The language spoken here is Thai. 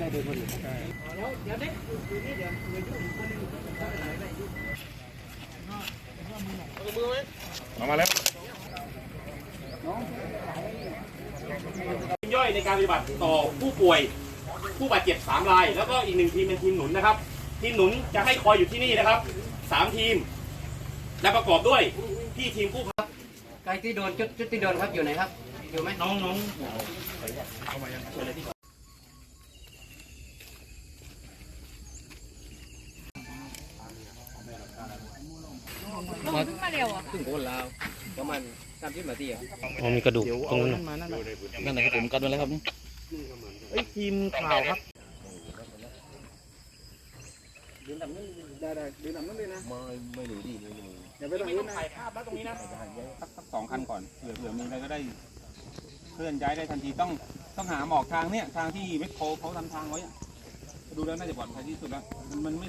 ได้ด้วยคนมาแล้วย่อยในการปฏิบัติต่อผู้ป่วย ผู้บาดเจ็บสามราย แล้วก็อีกหนึ่งทีมเป็นทีมหนุนนะครับ ทีมหนุนจะให้คอยอยู่ที่นี่นะครับสามทีม และประกอบด้วยพี่ทีมกู้ภัยไกที่โดนจุดจุดที่โดนครับอยู่ไหนครับอยู่ไหมน้องน้อง มาเร็วอะถึงโคนลาวประมาณสามสิบนาทีอะอ๋อมีกระดูกตรงนั้นนั่นแหละครับผมกันไว้แล้วครับเอ้ยทีมข่าวครับได้ได้ดูหนังนั่นเลยนะไม่ไม่รู้ดีไม่รู้อย่าไปตรงนี้นะถ่ายภาพแล้วตรงนี้นะสักสักสองคันก่อนเผื่อเผื่อมีอะไรก็ได้เคลื่อนย้ายได้ทันทีต้องต้องหาหมอกทางเนี่ยทางที่เมคโครเขาทำทางไว้อะดูแล้วน่าจะปลอดภัยที่สุดแล้วมันมันไม่